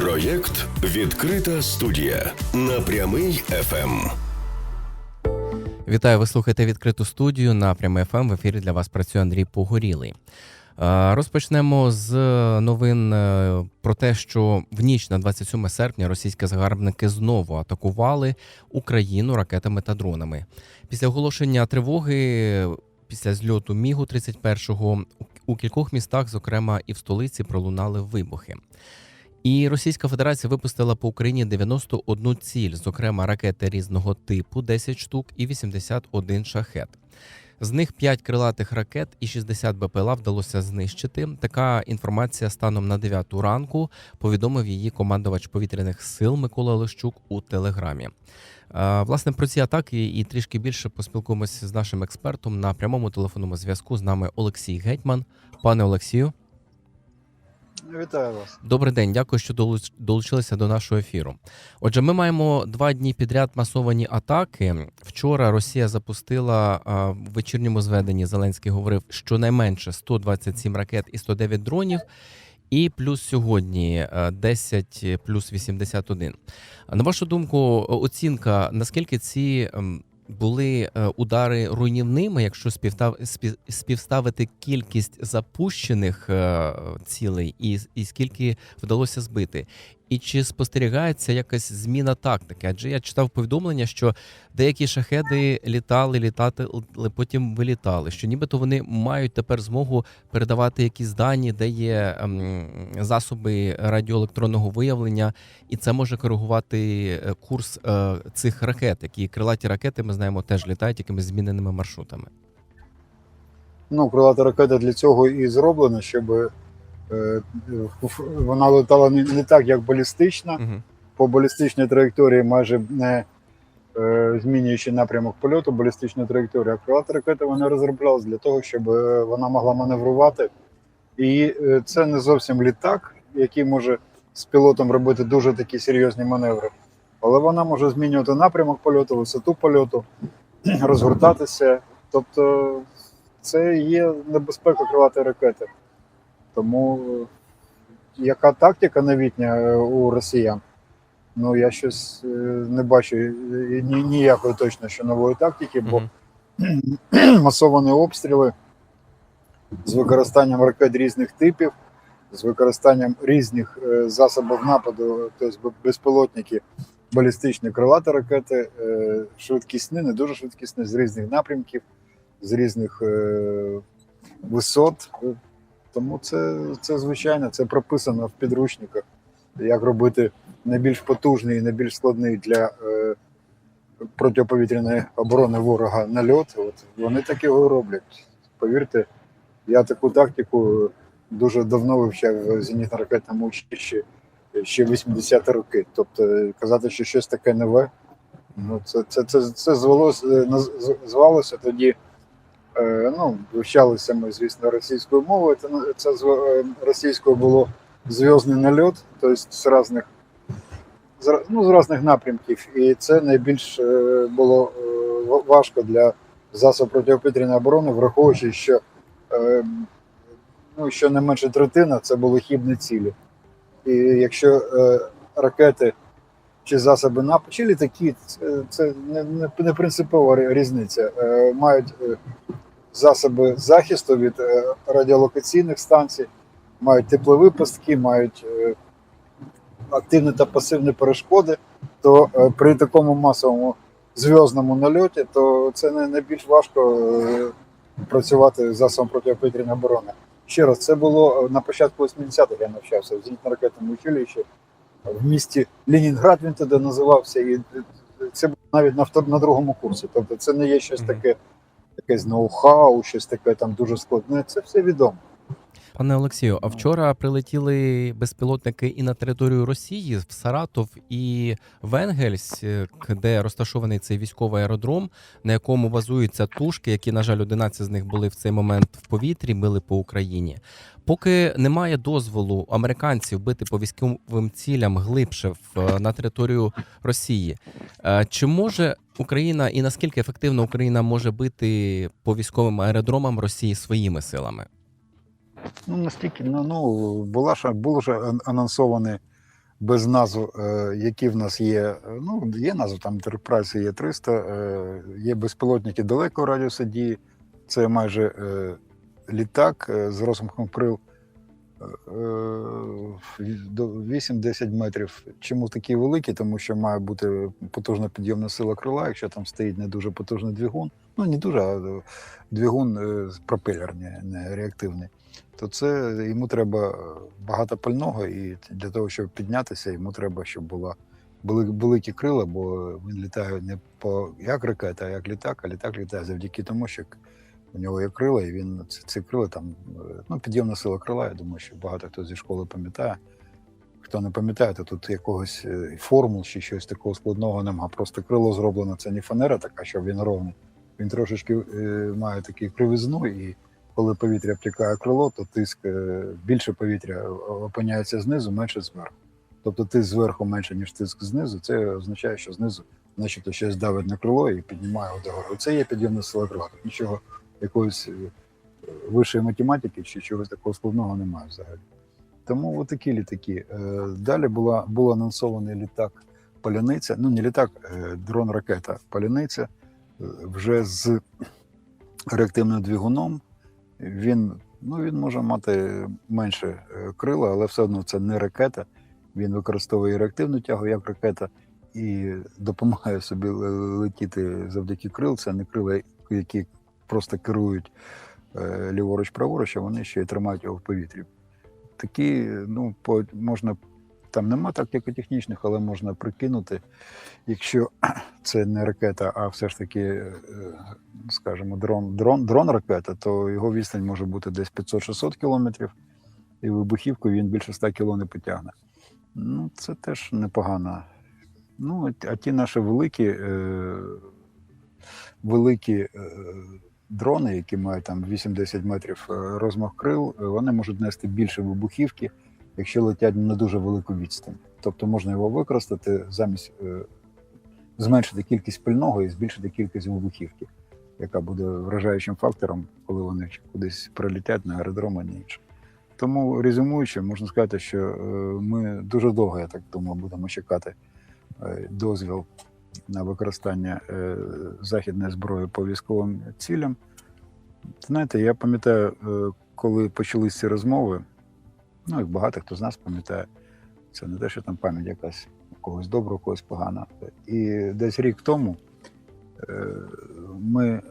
Проєкт Відкрита студія на прямий ФМ. Вітаю, ви слухаєте відкриту студію на прямий ФМ. В ефірі для вас працює Андрій Погорілий. Е, Розпочнемо з новин е, про те, що в ніч на 27 серпня російські загарбники знову атакували Україну ракетами та дронами. Після оголошення тривоги, після зльоту Мігу 31-го, у кількох містах, зокрема і в столиці, пролунали вибухи. І Російська Федерація випустила по Україні 91 ціль, зокрема ракети різного типу, 10 штук і 81 шахет. З них 5 крилатих ракет і 60 БПЛА вдалося знищити. Така інформація станом на 9 ранку повідомив її командувач повітряних сил Микола Лещук у телеграмі. Е, Власне, про ці атаки і трішки більше поспілкуємося з нашим експертом на прямому телефонному зв'язку. З нами Олексій Гетьман. Пане Олексію. Вітаю вас. Добрий день, дякую, що долуч- долучилися до нашого ефіру. Отже, ми маємо два дні підряд масовані атаки. Вчора Росія запустила в вечірньому зведенні. Зеленський говорив, щонайменше 127 ракет і 109 дронів. І плюс сьогодні а, 10 плюс 81. На вашу думку, оцінка наскільки ці були е, удари руйнівними, якщо співстав, спів- співставити кількість запущених е, цілей і, і скільки вдалося збити? І чи спостерігається якась зміна тактики? Адже я читав повідомлення, що деякі шахеди літали, літати, потім вилітали. Що нібито вони мають тепер змогу передавати якісь дані, де є ем, засоби радіоелектронного виявлення, і це може коригувати е, курс е, цих ракет, які крилаті ракети, ми знаємо, теж літають якимись зміненими маршрутами. Ну, крилата ракета для цього і зроблена, щоб вона летала не, так, як балістична, Угу. по балістичній траєкторії, майже не е, змінюючи напрямок польоту, балістичну траєкторію. А крилата ракета вона розроблялась для того, щоб е, вона могла маневрувати. І е, це не зовсім літак, який може з пілотом робити дуже такі серйозні маневри. Але вона може змінювати напрямок польоту, висоту польоту, розгортатися. Тобто це є небезпека крилатої ракети. Тому е, яка тактика новітня е, у росіян? Ну я щось е, не бачу ні, ніякої точно що нової тактики, бо масовані обстріли з використанням ракет різних типів, з використанням різних засобів нападу, тобто безпілотники, балістичні крилаті ракети, швидкісні, не дуже швидкісні, з різних напрямків, з різних висот. Тому це, це звичайно, це прописано в підручниках, як робити найбільш потужний і найбільш складний для е, протиповітряної оборони ворога нальот. От вони так його роблять. Повірте, я таку тактику дуже давно вивчав в зенітно-ракетному училищі ще 80-ті роки. Тобто казати, що щось таке нове, ну це, це, це, це звелось, е, звалося тоді. Е, ну, вивчалися ми, звісно, російською мовою. Це, це е, російською було зв'язний нальот, тобто з різних, ну, з різних напрямків. І це найбільш е, було важко для засобів протиповітряної оборони, враховуючи, що ну, що не менше третина це були хібні цілі. І якщо ракети чи засоби нападу, чи літаки, це, не, принципова різниця. Е, мають е, засоби захисту від е, радіолокаційних станцій, мають теплові пастки, мають активні та пасивні перешкоди, то при такому масовому зв'язному нальоті, то це не найбільш важко працювати засобом протиповітряної оборони. Ще раз, це було на початку 80-х я навчався в зенітно-ракетному училищі в місті Ленінград він тоді називався, і це було навіть на, на другому курсі. Тобто це не є щось таке, якесь ноу-хау, щось таке там дуже складне. Це все відомо. Пане Олексію, а вчора прилетіли безпілотники і на територію Росії в Саратов і в Енгельс, е, де розташований цей військовий аеродром, на якому базуються тушки, які, на жаль, 11 з них були в цей момент в повітрі, били по Україні. Поки немає дозволу американців бити по військовим цілям глибше в, е, на територію Росії, е, чи може Україна і наскільки ефективно Україна може бити по військовим аеродромам Росії своїми силами? Ну, настільки, ну, ну була ж, був вже ан- анонсований без назв, е, які в нас є. Ну, є назва, там Enterprise є 300, е, є безпілотники далекого радіусу дії. Це майже е, літак з розмахом крил е, е, 8-10 метрів. Чому такі великі? Тому що має бути потужна підйомна сила крила, якщо там стоїть не дуже потужний двигун. Ну, не дуже, а двигун пропелерний, не реактивний. То це йому треба багато пального, і для того, щоб піднятися, йому треба, щоб була великі крила, бо він літає не по як ракета, а як літак, а літак літає завдяки тому, що у нього є крила, і він ці, ці крила там, е, ну, підйомна сила крила. Я думаю, що багато хто зі школи пам'ятає. Хто не пам'ятає, то тут якогось е, формул чи щось такого складного нема. Просто крило зроблено. Це не фанера така, щоб він ровний. Він трошечки е, має таку кривизну, і коли повітря обтікає крило, то тиск е, більше повітря опиняється знизу, менше зверху. Тобто тиск зверху менше, ніж тиск знизу. Це означає, що знизу, начебто, щось давить на крило і піднімає догору. Це є підйомна сила крила. Тут нічого якоїсь е, вищої математики чи чогось такого складного немає взагалі. Тому отакі літаки. Е, Далі була, був анонсований літак Паляниця. Ну, не літак, дрон-ракета Паляниця вже з реактивним двигуном. Він, ну, він може мати менше е, крила, але все одно це не ракета. Він використовує реактивну тягу як ракета і допомагає собі летіти завдяки крил. Це не крила, які просто керують е, ліворуч-праворуч, а вони ще й тримають його в повітрі. Такі, ну, по, можна, там нема тактико-технічних, але можна прикинути, якщо це не ракета, а все ж таки, е, скажімо, дрон, дрон, дрон-ракета, то його відстань може бути десь 500-600 кілометрів, і вибухівку він більше 100 кіло не потягне. Ну, це теж непогано. Ну, а- ті наші великі, е, великі е, дрони, які мають там 8-10 метрів е, розмах крил, вони можуть нести більше вибухівки, якщо летять на дуже велику відстань. Тобто можна його використати замість е, зменшити кількість пального і збільшити кількість вибухівки, яка буде вражаючим фактором, коли вони кудись прилетять на аеродроми і інше. Тому резюмуючи, можна сказати, що е, ми дуже довго, я так думаю, будемо чекати е, дозвіл на використання західної зброї по військовим цілям. Знаєте, я пам'ятаю, коли почалися ці розмови, ну як багато хто з нас пам'ятає, це не те, що там пам'ять якась когось добра, когось погана. І десь рік тому е, ми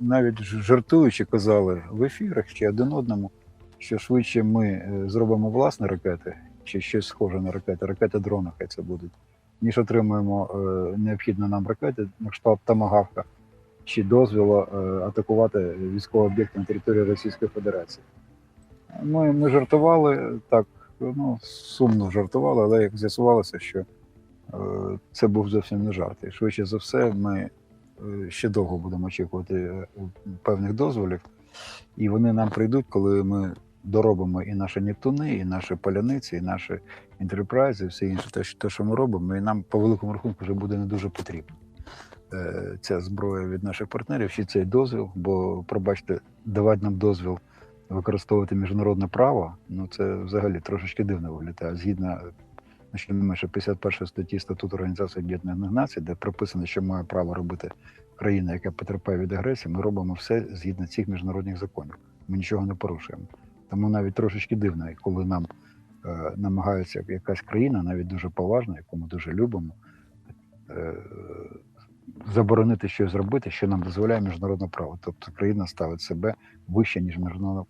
навіть жартуючи казали в ефірах чи один одному, що швидше ми е, зробимо власні ракети, чи щось схоже на ракети, ракети дрона, хай це будуть, ніж отримуємо е, необхідні нам ракети на кшталт Тамагавка, чи дозвілу е, атакувати військовий об'єкт на території Російської Федерації. Ми, ми жартували так, ну, сумно жартували, але як з'ясувалося, що е, це був зовсім не жарт. І швидше за все, ми е, ще довго будемо очікувати е, певних дозволів, і вони нам прийдуть, коли ми доробимо і наші Нептуни, і наші поляниці, і наші інтерпрайзи, і все інше, те, що- ми робимо, і нам по великому рахунку вже буде не дуже потрібно. Ця зброя від наших партнерів, чи цей дозвіл, бо, пробачте, давати нам дозвіл використовувати міжнародне право, ну це взагалі трошечки дивно виглядає. Згідно ну, щонайменше 51 статті Статуту Організації Об'єднаних Націй, де прописано, що має право робити країна, яка потерпає від агресії, ми робимо все згідно цих міжнародних законів. Ми нічого не порушуємо. Тому навіть трошечки дивно, коли нам е, намагається якась країна, навіть дуже поважна, яку ми дуже любимо, е, заборонити щось зробити, що нам дозволяє міжнародне право. Тобто країна ставить себе вище, ніж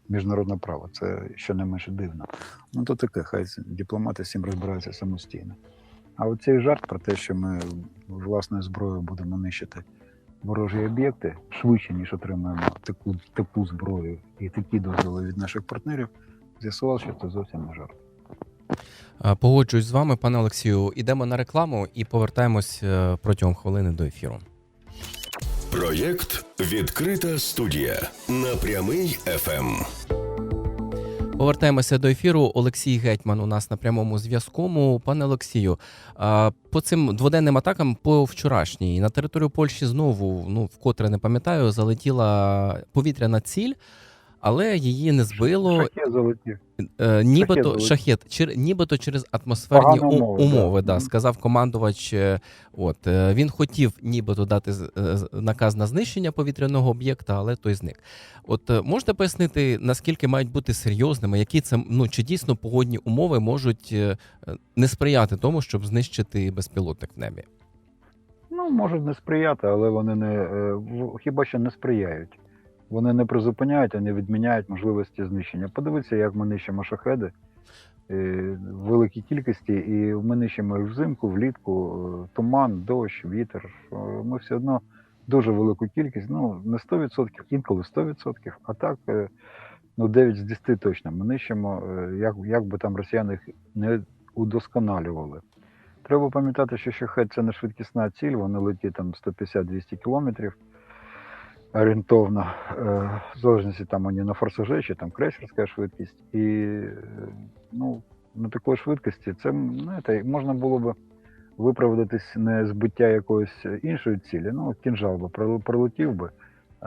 міжнародне, право. Це щонайменше дивно. Ну то таке, хай дипломати з цим розбираються самостійно. А оцей жарт про те, що ми власною зброєю будемо нищити ворожі об'єкти швидше, ніж отримаємо таку, таку зброю і такі дозволи від наших партнерів, з'ясував, що це зовсім не жарт. Е, Погоджуюсь з вами, пане Олексію. Ідемо на рекламу і повертаємось е, протягом хвилини до ефіру. Проєкт Відкрита студія на прямий ФМ. Повертаємося до ефіру. Олексій Гетьман у нас на прямому зв'язку. Пане Олексію, по цим дводенним атакам по вчорашній на територію Польщі знову, ну вкотре не пам'ятаю, залетіла повітряна ціль. Але її не збило. Шахет. Е, нібито шахет, чер, нібито через атмосферні у- умови, умови, да. сказав командувач. е, От е, він хотів нібито дати е, наказ на знищення повітряного об'єкта, але той зник. От можете пояснити, наскільки мають бути серйозними, які це ну чи дійсно погодні умови можуть не сприяти тому, щоб знищити безпілотник в небі? Ну, можуть не сприяти, але вони не хіба що не сприяють. Вони не призупиняють, а не відміняють можливості знищення. Подивіться, як ми нищимо шахеди е, в великій кількості, і ми нищимо їх взимку, влітку, е, туман, дощ, вітер. Е, Ми все одно дуже велику кількість, ну не 100%, інколи 100%, а так ну 9 з 10 точно. Ми нищимо, як, як би там росіяни їх не удосконалювали. Треба пам'ятати, що шахет це не швидкісна ціль, вони летять там 150-200 кілометрів орієнтовно, е, в залежності там вони на форсаже, чи там крейсерська швидкість. І е, ну, на такій швидкості це знаєте, можна було б виправдатись не збиття якоїсь іншої цілі. Ну, кінжал би прол- пролетів би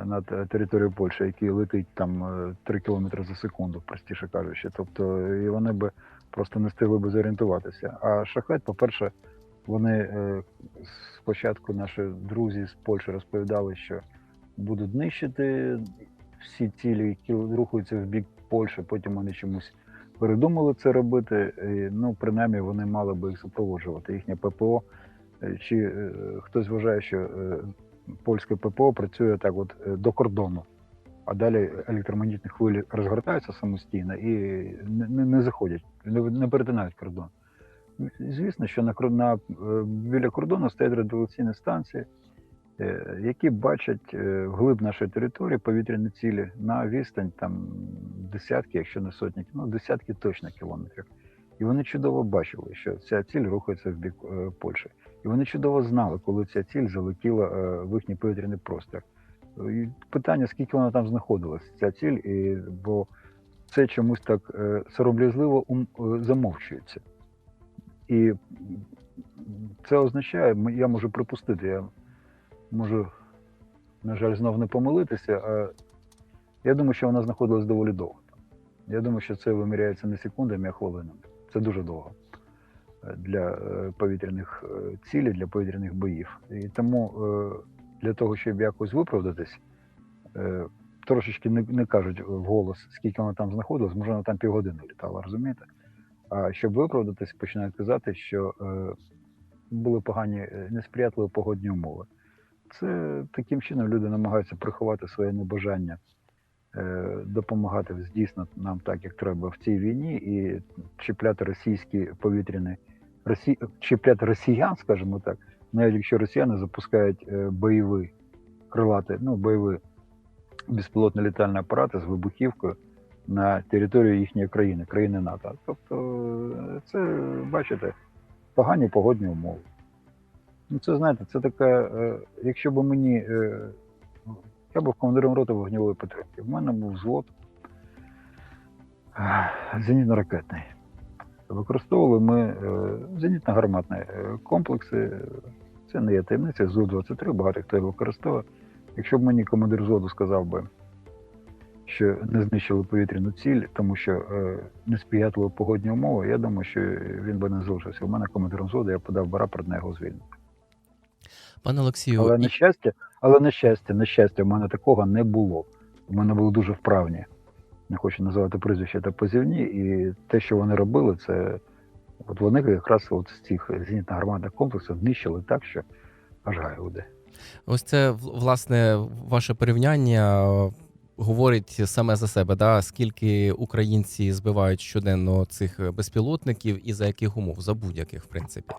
над е, територією Польщі, який летить там е, 3 км за секунду, простіше кажучи. Тобто, і вони би просто не встигли би зорієнтуватися. А шахет, по-перше, вони спочатку наші друзі з Польщі розповідали, що будуть нищити всі цілі, які рухаються в бік Польщі, потім вони чомусь передумали це робити. Ну, принаймні, вони мали би їх супроводжувати. Їхнє ППО. Е, Чи е, хтось вважає, що е, польське ППО працює так, от до кордону, а далі електромагнітні хвилі розгортаються самостійно і не, не, заходять, не, перетинають кордон. Звісно, що на, на, біля кордону стоять радіолокаційні станції, які бачать е, вглиб нашої території повітряні цілі на відстань там десятки, якщо не сотні, ну десятки точно кілометрів. І вони чудово бачили, що ця ціль рухається в бік е, Польщі. І вони чудово знали, коли ця ціль залетіла е, в їхній повітряний простір. І питання, скільки вона там знаходилась, ця ціль, і, бо це чомусь так е, сором'язливо е, замовчується. І це означає, я можу припустити, я можу, на жаль, знов не помилитися, а я думаю, що вона знаходилась доволі довго. Я думаю, що це виміряється не секундами, а хвилинами. Це дуже довго е, для е, повітряних е, цілей, для повітряних боїв. І тому для того, щоб якось виправдатись, трошечки не, не кажуть вголос, скільки вона там знаходилась, може вона там півгодини літала, розумієте? А щоб виправдатись, починають казати, що були погані, несприятливі погодні умови. Це таким чином люди намагаються приховати своє небажання е, допомагати дійсно нам так, як треба в цій війні, і чіпляти російські повітряні росі... чіпляти росіян, скажімо так, навіть якщо росіяни запускають е, бойові крилати, ну бойові безпілотні літальні апарати з вибухівкою на територію їхньої країни, країни НАТО. Тобто, е, це бачите, погані погодні умови. Ну, це знаєте, це така, е, якщо б мені. Е, я був командиром роти вогневої підтримки. В мене був взвод е, зенітно-ракетний. Використовували ми зенітно-гарматні комплекси. Це не є таємниця, ЗУ-23, багато хто його використовує. Якщо б мені командир взводу сказав би, що не знищили повітряну ціль, тому що е, несприятливі погодні умови, я думаю, що він би не залишився. У мене командиром взводу, я подав би рапорт на його звільнення. Пане Олексію, Але на щастя, але на щастя, на щастя, в мене такого не було. У мене були дуже вправні. Не хочу називати прізвища та позивні, і те, що вони робили, це от вони якраз от з цих зенітно-гарматних комплексів знищили так, що аж гай буде. Ось це власне ваше порівняння е, говорить саме за себе, да? скільки українці збивають щоденно цих безпілотників і за яких умов, за будь-яких, в принципі.